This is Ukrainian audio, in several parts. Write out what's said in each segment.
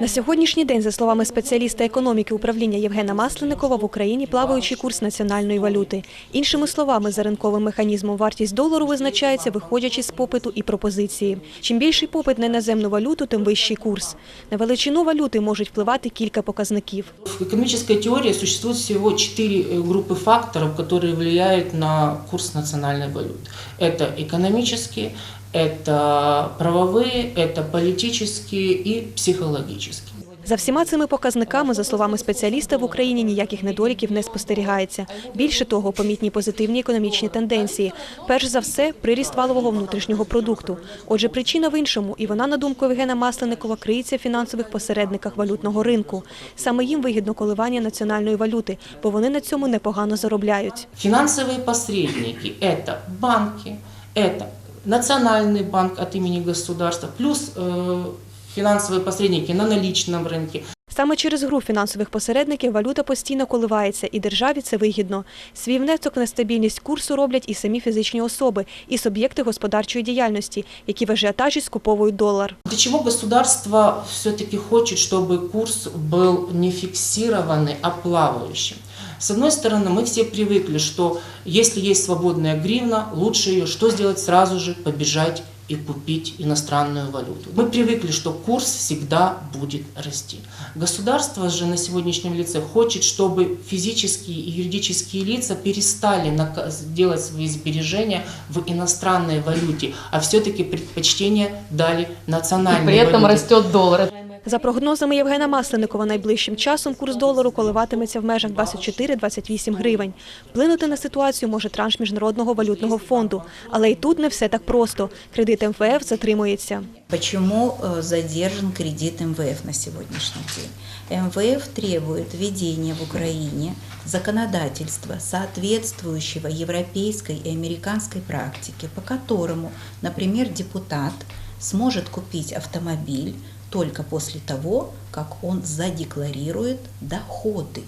На сьогоднішній день, за словами спеціаліста економіки управління Євгена Масленникова, в Україні плаваючий курс національної валюти. Іншими словами, за ринковим механізмом вартість долару визначається, виходячи з попиту і пропозиції. Чим більший попит на іноземну валюту, тим вищий курс. На величину валюти можуть впливати кілька показників. В экономической теории существует всего четыре э, группы факторов, которые влияют на курс национальной валюты. Это экономические, это правовые, это политические и психологические. За всіма цими показниками, за словами спеціаліста, в Україні ніяких недоліків не спостерігається. Більше того, помітні позитивні економічні тенденції. Перш за все, приріст валового внутрішнього продукту. Отже, причина в іншому, і вона, на думку Євгена Масленникова, криється в фінансових посередниках валютного ринку. Саме їм вигідно коливання національної валюти, бо вони на цьому непогано заробляють. Финансовые посредники – это банки, это Национальный банк от имени государства, плюс э, финансовые посредники на наличном рынке. Саме через гру фінансових посередників валюта постійно коливається, і державі це вигідно. Свій внесок на стабільність курсу роблять і самі фізичні особи, і суб'єкти господарчої діяльності, які в ажіотажі скуповують долар. Для чего государство все-таки хочет, чтобы курс был не фиксированный, а плавающим? С одной стороны, мы все привыкли, что если есть свободная гривна, лучше ее что сделать сразу же? Побежать и купить иностранную валюту. Мы привыкли, что курс всегда будет расти. Государство же на сегодняшнем лице хочет, чтобы физические и юридические лица перестали делать свои сбережения в иностранной валюте, а все-таки предпочтение дали национальной При этом валюте. растет доллар. За прогнозами Євгена Масленникова, найближчим часом курс долару коливатиметься в межах 24-28 гривень. Вплинути на ситуацію може транш міжнародного валютного фонду, але й тут не все так просто. Кредит МФФ затримується. Почему э, задержан кредит МВФ на сегодняшний день? МВФ требует введения в Украине законодательства, соответствующего европейской и американской практике, по которому, например, депутат сможет купить автомобиль только после того, как он задекларирует доходы,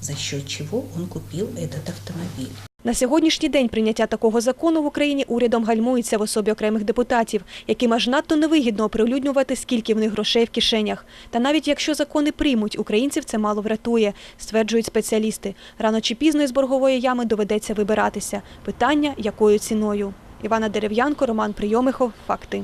за счет чего он купил этот автомобиль. На сьогоднішній день прийняття такого закону в Україні урядом гальмується в особі окремих депутатів, яким аж надто невигідно оприлюднювати, скільки в них грошей в кишенях. Та навіть якщо закони приймуть, українців це мало врятує, стверджують спеціалісти. Рано чи пізно із боргової ями доведеться вибиратися. Питання, якою ціною. Івана Дерев'янко, Роман Прийомихов. Факти.